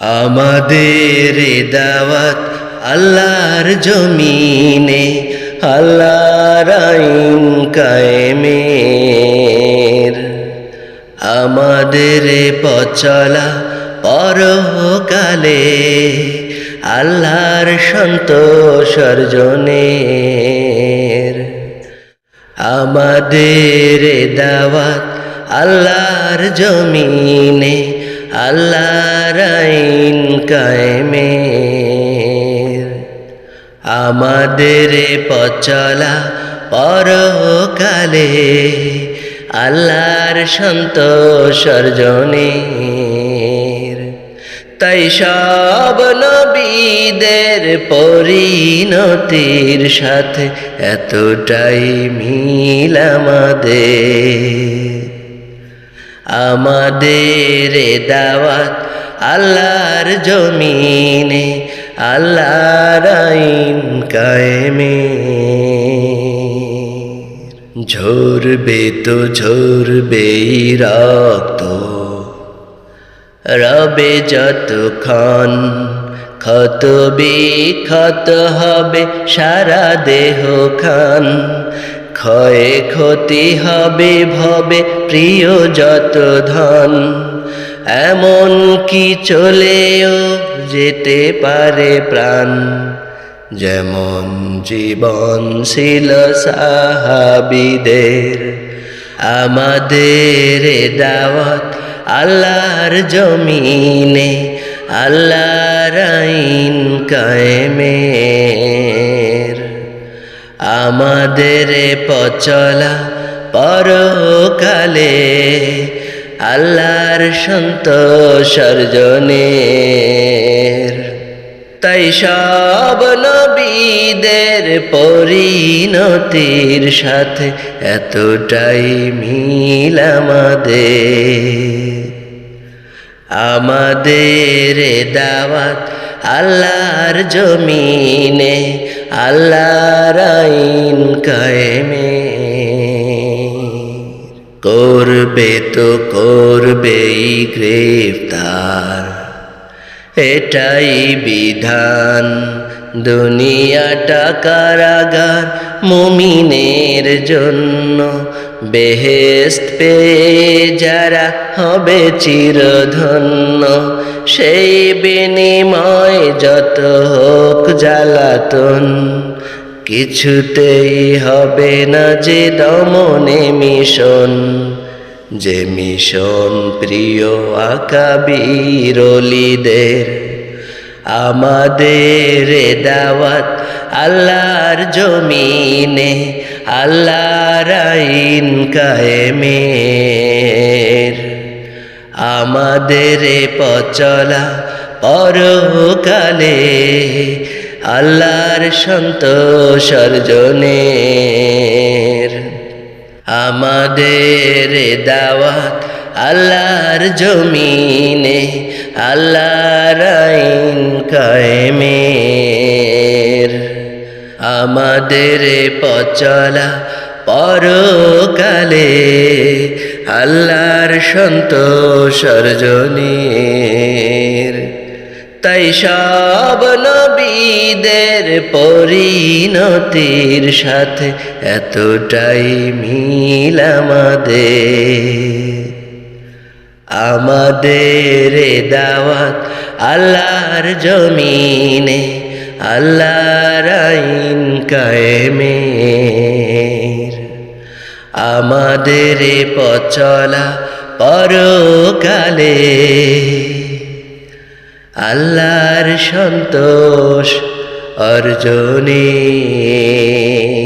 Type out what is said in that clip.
আমাদের দাওয়াত আল্লাহর জমিনে, আল্লাহর আইন কায়েমের। আমাদের পচলা পরকালে, আল্লাহর সন্তোষ অর্জনের। আমাদের দাওয়াত আল্লাহর জমিনে আল্লাহর আইন আমাদের এ পথ চলা পরকালে আল্লাহর সন্তোষ তাই সব নবীদের পরিণতির সাথে এতটাই মিল আমাদের। আমাদের দাওয়াত আল্লাহর জমিনে, আল্লাহর আইন কায়েমে ঝরবে তো ঝরবে রক্ত, রবে যত যতক্ষণ ক্ষত বিক্ষত হবে সারা দেহ খান। ক্ষয়ে ক্ষতি হবে ভবে প্রিয় যত ধন। এমন কি চলেও যেতে পারে প্রাণ। যেমন জীবন ছিল সাহাবিদের, আমাদের দাওয়াত আল্লাহর জমিনে, আল্লাহর আইন কায়েমের আমাদের পচলা পরকালে আল্লাহর সন্তোষ অর্জনের তাই সব নবীদের পরিণতির সাথে এতটাই মিল আমাদের। আমাদের দাওয়াত আল্লাহর জমিনে আল্লাহর আইন কায়েমে করবে তো করবেই গ্রেফতার। এটাই বিধান। দুনিয়াটা কারাগার। মুমিনের জন্য বেহেস্ত পেয়ে যারা হবে চিরধন্য, সেই বিনিময় যত হোক জ্বালাতন। কিছুতেই হবে না যে দমনে মিশন, যে মিশন প্রিয় আকাবিরলিদের আমাদের দাওয়াত আল্লাহর জমিনে, আল্লাহর আইন কায়েমের। আমাদের পচলা পরকালে আল্লাহর সন্তোষ অর্জনের আমাদের দাওয়াত আল্লাহর জমিনে আল্লাহর আইন আমাদের পচলা পরকালে আল্লাহর সন্তোষ অর্জনের। তাই সব নবীদের পরিণতির সাথে এতটাই মিল আমাদের। আমাদের দাওয়াত আল্লাহর জমিনে আল্লাহর আইন কায়েমের। আমাদের পচলা পরকালে। আল্লাহর সন্তোষ অর্জনে।